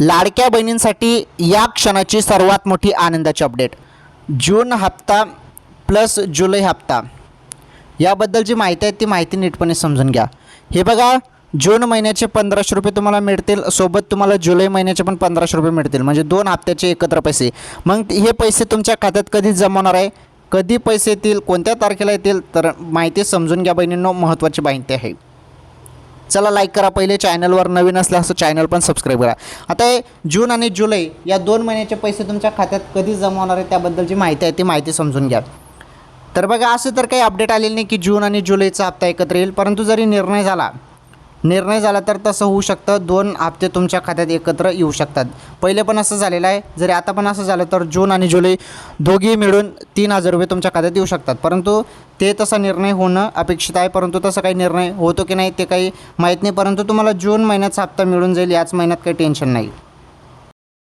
लाडक्या बहिणींसाठी या क्षणाची सर्वात मोठी आनंदाची अपडेट जून हप्ता प्लस जुलै हप्ता. याबद्दल जी माहिती आहे ती माहिती नीटपणे समजून घ्या. हे बघा जून महिन्याचे पंधराशे रुपये तुम्हाला मिळतील सोबत तुम्हाला जुलै महिन्याचे पण पंधराशे रुपये मिळतील. म्हणजे दोन हप्त्याचे एकत्र पैसे. मग हे पैसे तुमच्या खात्यात कधी जमवणार आहे? कधी पैसे येतील? कोणत्या तारखेला येतील? तर माहिती समजून घ्या बहिणींनो. महत्त्वाची माहिती आहे. चला लाईक करा पहिले. चॅनलवर नवीन असल्यास चॅनल पण सबस्क्राईब करा. आता हे जून आणि जुलै या दोन महिन्याचे पैसे तुमच्या खात्यात कधी जमा होणार आहे त्याबद्दलची माहिती आहे ती माहिती समजून घ्या. तर बघा असं तर काही अपडेट आलेलं नाही की जून आणि जुलैचा हप्ता एकत्र येईल परंतु जरी निर्णय झाला निर्णय झाला तर तसं होऊ शकतं. दोन हप्ते तुमच्या खात्यात एकत्र येऊ शकतात. पहिले पण असं झालेलं आहे. जरी आता पण असं झालं तर जून आणि जुलै दोघी मिळून तीन हजार रुपये तुमच्या खात्यात येऊ शकतात. परंतु ते तसा निर्णय होणं अपेक्षित आहे. परंतु तसा काही निर्णय होतो की नाही ते काही माहीत नाही. परंतु तुम्हाला जून महिन्याचा हप्ता मिळून जाईल. याच महिन्यात काही टेन्शन नाही.